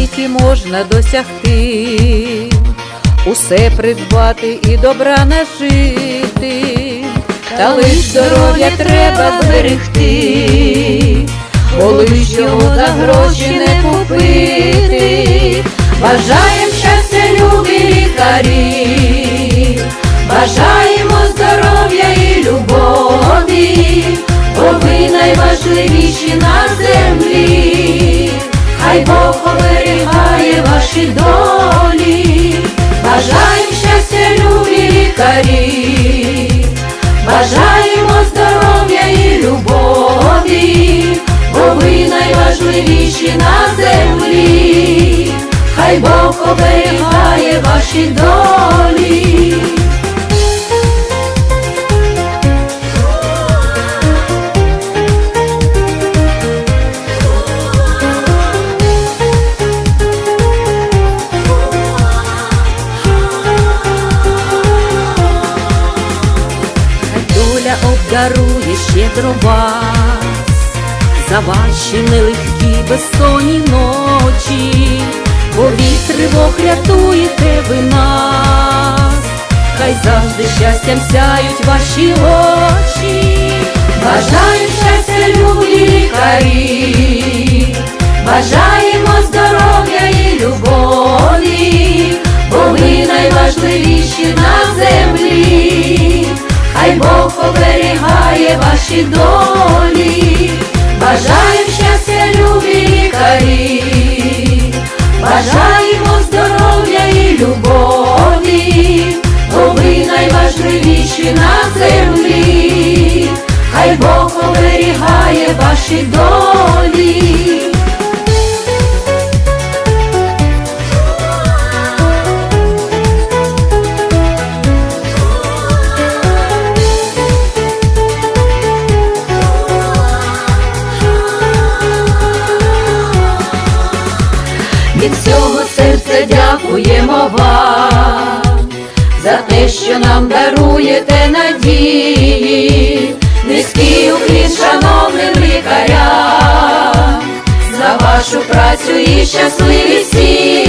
Світі можна досягти, усе придбати і добра нажити, та лиш здоров'я треба зберегти, бо лиш його за гроші не купити. Бажаєм щастя, любі лікарі, бажаємо здоров'я і любові, бо ви найважливіші на землі, хай Бог оберігає ваші долі, бажаємо щастя, любі лікарі, бажаємо здоров'я і любові, бо ви найважливіші на землі, хай Бог оберігає ваші долі. Обдарує щедро вас. За ваші нелегкі безсонні ночі, бо від тривог рятуєте ви нас, хай завжди щастям сяють ваші очі, бажаю щастя, любі лікарі, бажаємо здоров'я і любові, бо ви найважливіші на землі Бог оберігає ваші долі, бажаєм щастя, любі лікарі, бажаємо здоров'я і любові, бо ви найважливіші на землі, хай Бог оберігає ваші долі. За те, що нам даруєте надії, низький уклін шановним лікарям, за вашу працю і щасливі сім'ї,